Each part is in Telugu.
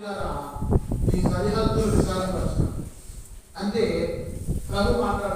ఈ సరిహద్దులు విశాలపరచడం అంటే ప్రభు మాట్లాడుతున్నారు.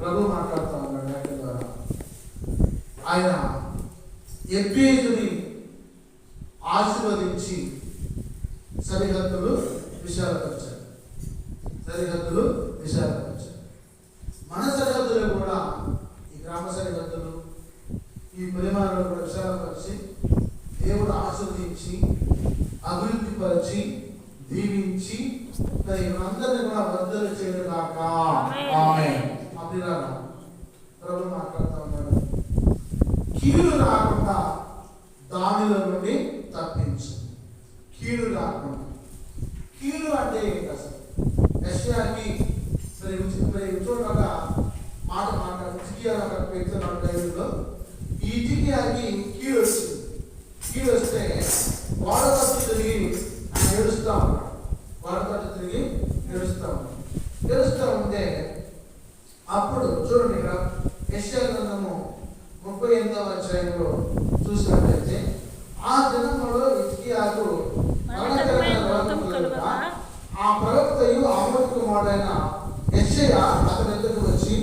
ప్రభు మాట్లాడుతూ ఉన్నాడు ద్వారా. ఆయన ఎబ్బేజుని ఆశీర్వదించి సరిహద్దులు విశాలపరిచాడు. సరిహద్దులు విశాలపరిచాడు. మన సరిహద్దులు కూడా ఈ గ్రామ సరిహద్దులు ఈ పరిమాణాలు కూడా విశాలపరిచి దేవుడు ఆశీర్వదించి అభివృద్ధి పరిచి దీవించి అందరిని కూడా వర్ధలు చేయడం కాక ఆమె అభిరామ ప్రభు మాట్లాడుతూ ఉన్నాడు. కీడు రాకుండా దానిలో నుండి తప్పించు. కీడు రాకుండా. కీడు అంటే ఏంటి అసలు? యశ్యాకి మరి ఉచి- మరి చూడగా మాట మాట్లాడు. ఇజికియా పెడుతున్నాడు ఈ ఇజికియాకి కీడు వచ్చింది కీడు వస్తే వాడ తట్టు తిరిగి ఆయన ఏడుస్తా ఉన్నాడు వాడ తట్టు తిరిగి ఏడుస్తా ఉన్నాడు తెలుస్తూ ఉంటే అప్పుడు చూడండి ఇక్కడ యశ్యా గ్రంథము ముప్పై ఎనిమిదవ అధ్యాయంలో చూసినట్లయితే ఆ దినములో ఇజ్కియాకు ఆ ప్రవక్తయు ఆమోద్ కుమారుడైన యెషయా అతని దగ్గరకు వచ్చి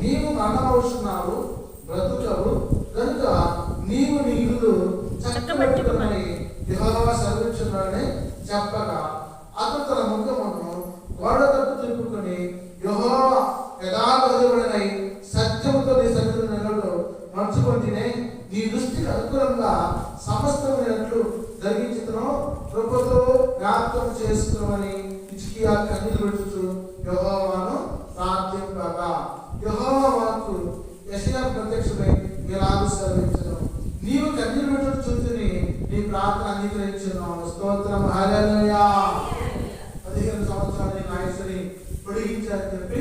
నీవు మరణమవుతున్నావు బ్రతుకవు కనుక నీవు నీ ఇల్లు చక్కబెట్టుకుని యెహోవా సర్వించున్నాడని చెప్పగా సంవత్సరం స్తోత్రం పదిహేను సంవత్సరాలు నేను ఆయుష్ని చెప్పి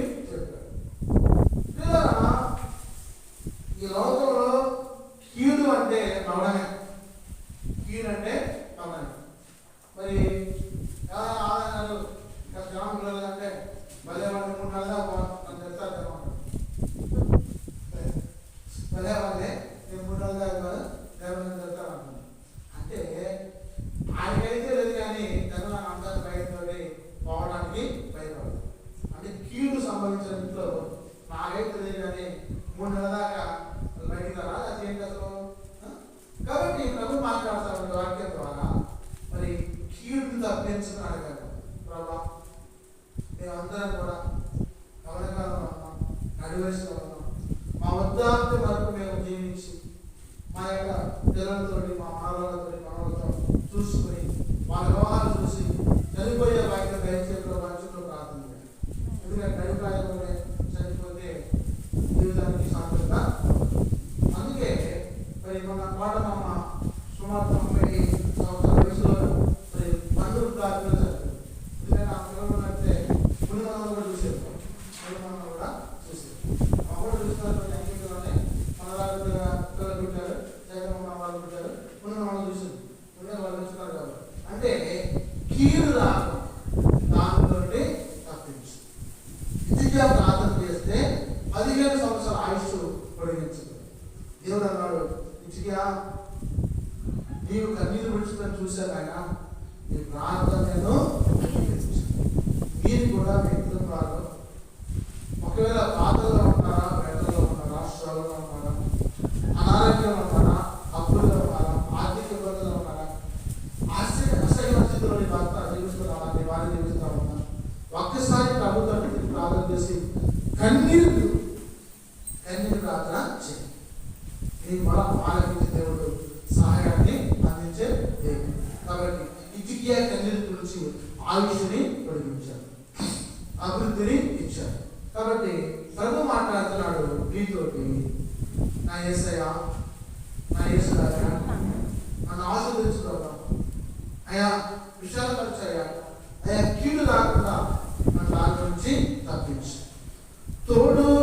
తోడుగా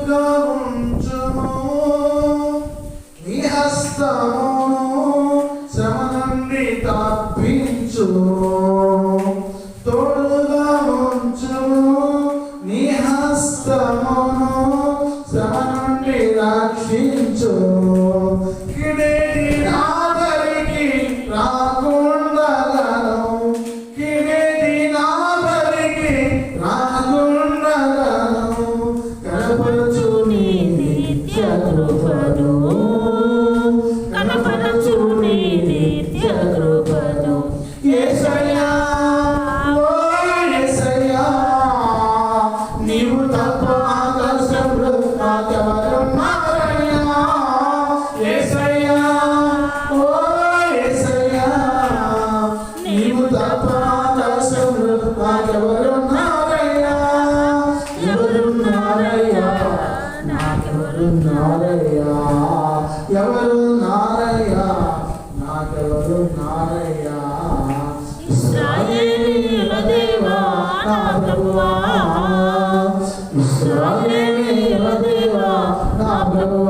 నా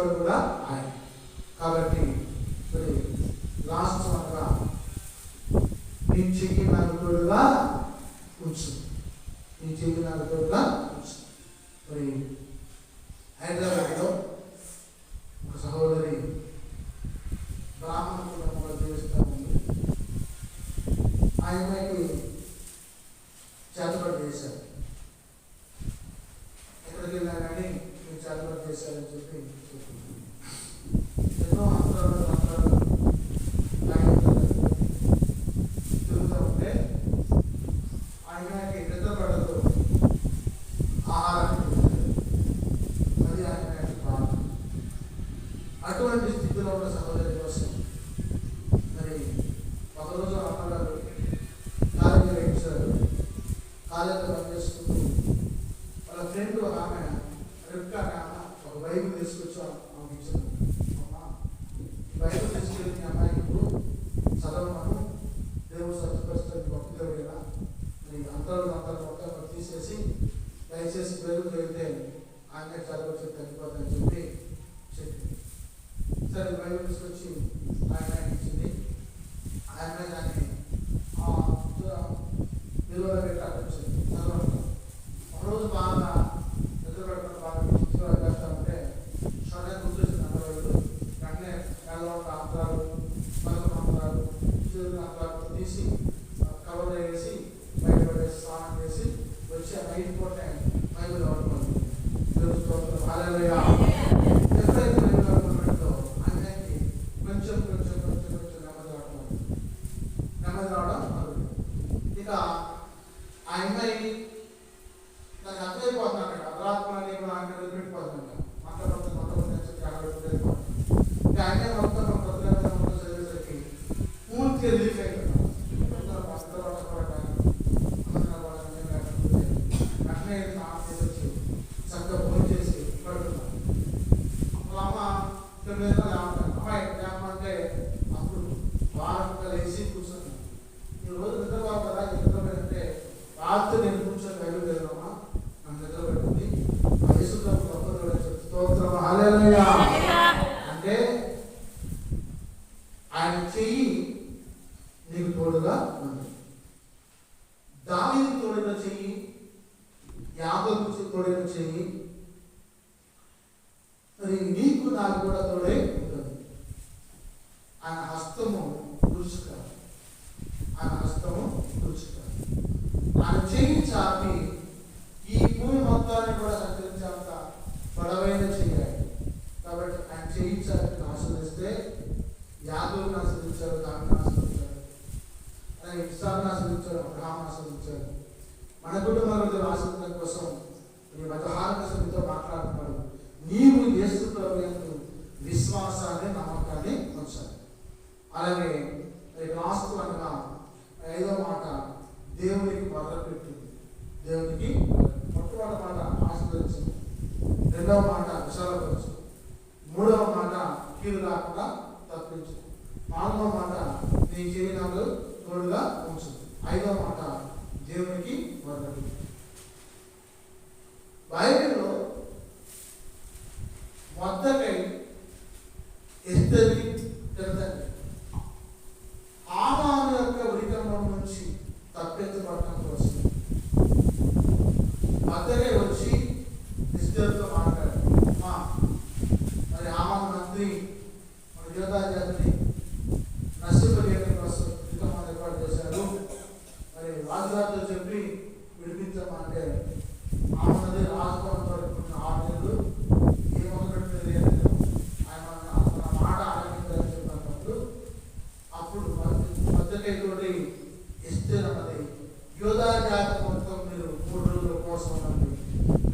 senhora orar? verse 17. అమ్మాయికి కదా. మరి అంతరం అంతరం మొత్తం తీసేసి దయచేసి పేరు పెరిగితే ఆయన చదువు తగ్గిపోతుందని రాత్రి నేను కూర్చొని నన్ను నిద్ర పెట్టింది యేసుప్రభు స్తోత్రం. హాలేలయ్యా అంటే ఆయన చెయ్యి నీకు తోడుగా ఉంది దానికి తోడిన చెయ్యి యాదవుకు తోడిన చెయ్యి మరి నీకు నాకు కూడా తోడే ఉంటుంది ఆయన హస్తము రుచిక ఆయన హస్తము రుచిక ఆయన చెయ్యి చాపి ఈ భూమి మొత్తాన్ని కూడా సంచరించేంత పొడవైన చెయ్యాలి కాబట్టి ఆయన చెయ్యి చాపి ఆశ్రదిస్తే రాజులను ఆశ్రదించారు దాన్ని ఆశ్రదించారు ఆయన ఇష్టాన్ని ఆశ్రదించారు అబ్రహాన్ని ఆశ్రదించారు మన కుటుంబంలో ఆశ్రదించడం కోసం ఈ మతహారణ సమితితో మాట్లాడుతున్నాడు నీవు యేసు విశ్వాసాన్ని నమ్మకాన్ని ఉంచాలి అలాగే మరి లాస్ట్ అనగా ఐదో మాట దేవునికి మొదలుపెట్టింది దేవునికి మొట్టమొదటి మాట ఆశీర్వదించింది. రెండవ మాట విశాలపరచు మూడవ మాట కీడు రాకుండా తప్పించు నాలుగవ మాట నీ చెవి నాకు తోడుగా ఉంచు. ఐదవ మాట దేవునికి మొదలుపెట్టు బైబిల్ పద్ధతితోటి ఇస్తే అన్నది యోధా జాతి మొత్తం మీరు మూడు రోజుల ఉపవాసం ఉన్నది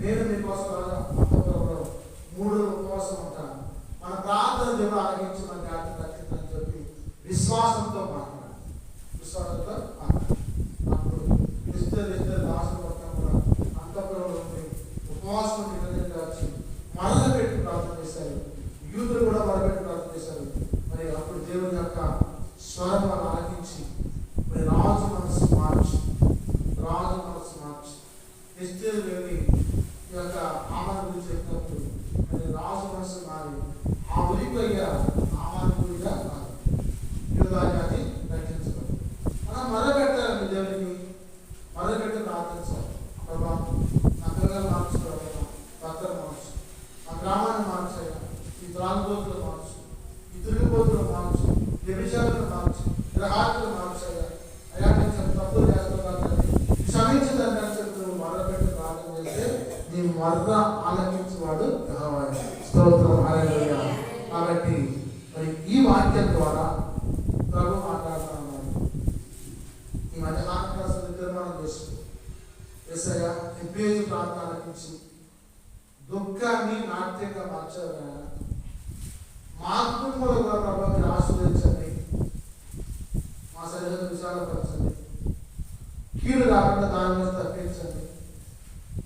నేను మీకోసం అంతపురంలో మూడు రోజుల ఉపవాసం ఉంటాను. మన ప్రార్థన దేవుడు ఆలకించి మన జాతిని రక్షించని చెప్పి విశ్వాసంతో మాట్లాడాలి విశ్వాసంతో మాట్లాడాలి అప్పుడు ఎస్టర్ ఎస్టర్ రాష్ట్ర మొత్తం కూడా అంతపురంలో ఉండి ఉపవాసం రాజు మనసు మారి ఆ ఉలిపయ్య ఆమాన ఎస్ఐ ఎంపీఎస్ ప్రాంతాలకు ఇచ్చి దుఃఖాన్ని నాట్యంగా మార్చారు మా కుటుంబంలో కూడా ప్రభావ మా సరిహద్దు విశాలపరచండి. కీడు రాకుండా దాని మీద తప్పించండి.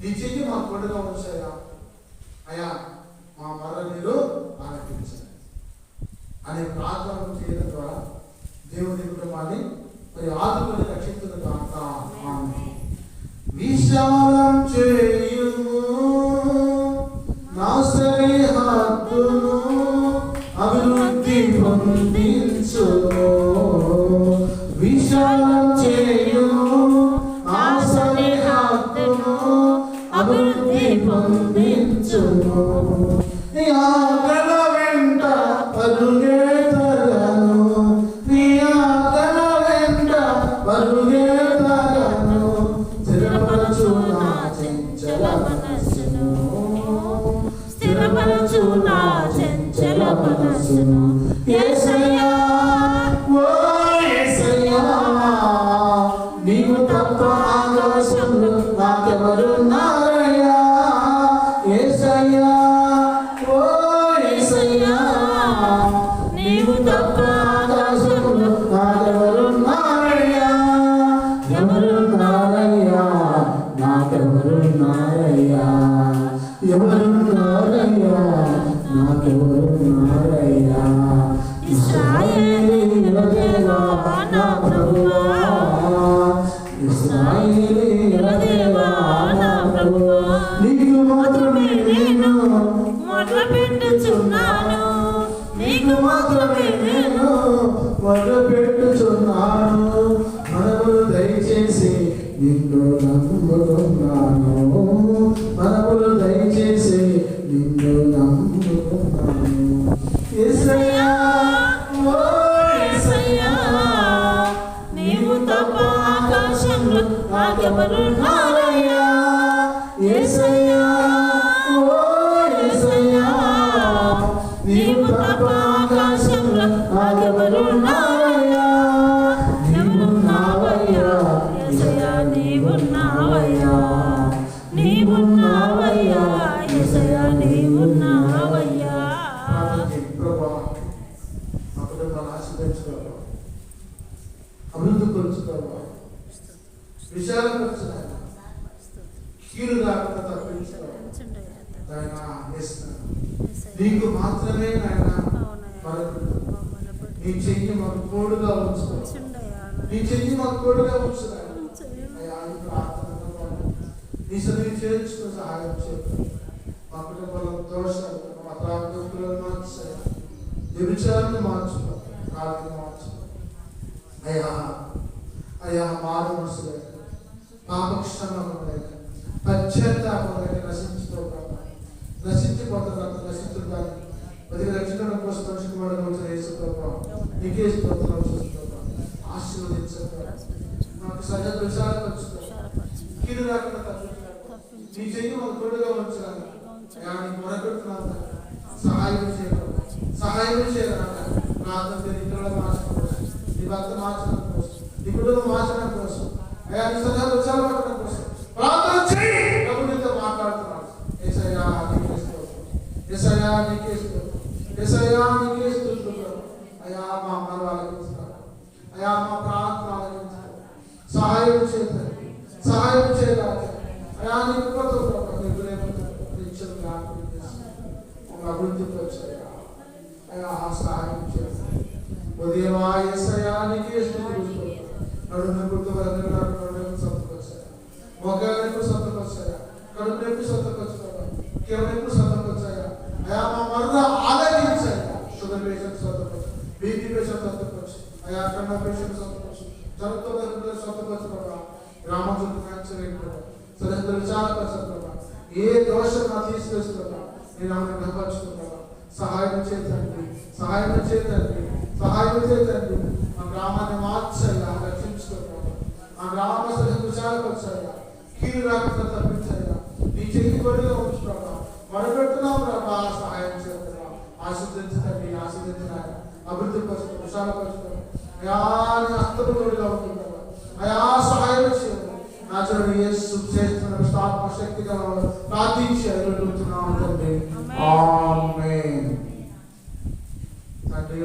నీ చెయ్యి మా కొడుగా ఉంచాయా అయ్యా మా మర్ర నీరు ఆలకించండి. అనే ప్రార్థన చేయడం ద్వారా దేవుని కుటుంబాన్ని మరి ఆత్మని రక్షించిన కాక విశాలం చేయుము. నా అభివృద్ధి పంపించు విశాలం చేయుము. నా సరిహద్దును అభివృద్ధి పంపించు యా పెట్టుచున్నాను. మనములు దయచేసి నిన్ను నమ్ముతున్నాను మనములు దయచేసి నిన్ను నమ్ముతున్నాను యేసయ్యా, ఓ యేసయ్యా, నీవు తప్ప ఆకాశంలో నాకెవరున్నారయ్యా? యేసయ్యా, అభివృద్ధి పరుచుకోవాలి. విశాలపరచుకోవాలి కీడు రాకుండా వేస్తున్నాను నీకు మాత్రమే నాయన నీ చెయ్యి మాకు తోడుగా ఉంచుకోవాలి నీ చెయ్యి మాకు తోడుగా మారు మనసు లేక పాపక్షమం పశ్చాత్తాపం లేక నశించుకోకుండా నశించిపోతున్నా నశించుతాను పది రక్షణ కోసం రక్షించబడిన వచ్చిన యేసు నీకే స్తోత్రం చూస్తున్నాం ఆశీర్వదించక మాకు సజ విశాలపరచుకో కీడు రాకుండా తప్పించుకో నీ చెయ్యి మాకు తోడుగా ఉంచాలి. అయ్యా నీకు మొరపెడుతున్నాను సహాయం చేయడం సహాయం చేయడం ప్రార్థన ఇతరుల మార్చడం నీ భర్త మార్చడం కోసం నీ కుటుంబం మార్చడం కోసం అయ్యా నీ సజ విశాలపడడం కోసం ప్రార్థన చేయి ప్రభు నీతో మాట్లాడుతున్నాడు. ఏసయ్యా నీకే స్తోత్రం ఏసయ్యా నీకే స్తోత్రం ఏసయ్యా నీకే స్తోత్రం ప్రభు. అయ్యా మా మనవాళ్ళకి అయ్యా మా ప్రార్థన సహాయం చేయండి సహాయం చేయాలి అయా నీ కృపతో ప్రభు నీ ప్రేమతో నిత్యం జ్ఞాపకం చేసి మమ్మల్ని అభివృద్ధి పరిచయ అయా సహాయం చేయండి ఉదయమా ఎస్ఐయా నీకే స్థుతి నడుము గుర్తు వరకు నడుము సంతకొచ్చాయి మొగానికి సంతకొచ్చాయా కడుపు నొప్పి సంతకొచ్చాయా కేవలం నొప్పి సంతకొచ్చాయా అయా మా మరణ ఆలకించాయా షుగర్ పేషెంట్ సంతకొచ్చు బీపీ పేషెంట్ సంతకొచ్చు అయా కన్నా పేషెంట్ సంతకొచ్చు జరుగుతో సంతకొచ్చు ప్రభా గ్రామం చుట్టూ కంచె సరిహద్దులు చాలా పరిస్థితులు ఏ దోషం నా తీసుకొస్తున్నా నేను ఆమెను గ్రహపరుచుకున్నా సహాయం చేతండి సహాయం చేతండి సహాయం చేతండి మా గ్రామాన్ని మార్చాయా రక్షించుకున్నాను రామ సహజ పరిచయ కీడు రాకుండా తప్పించయ్యా నీ చెయ్యి బడిగా ఉంచు ప్రభా మరపెట్టున్నాం ప్రభా సహాయం చేస్తున్నాం ఆశీర్దించండి ఆశీర్దించినాయన అభివృద్ధి పరచడం విశాలపరచడం అయాని అస్తముడిగా ఉంటుంది అయా సహాయం చేయండి నాచరణ యేసు చేస్తున్న స్థాపన శక్తిగా ప్రార్థించి అడుగుతున్నాం తండ్రి ఆమేన్ తండ్రి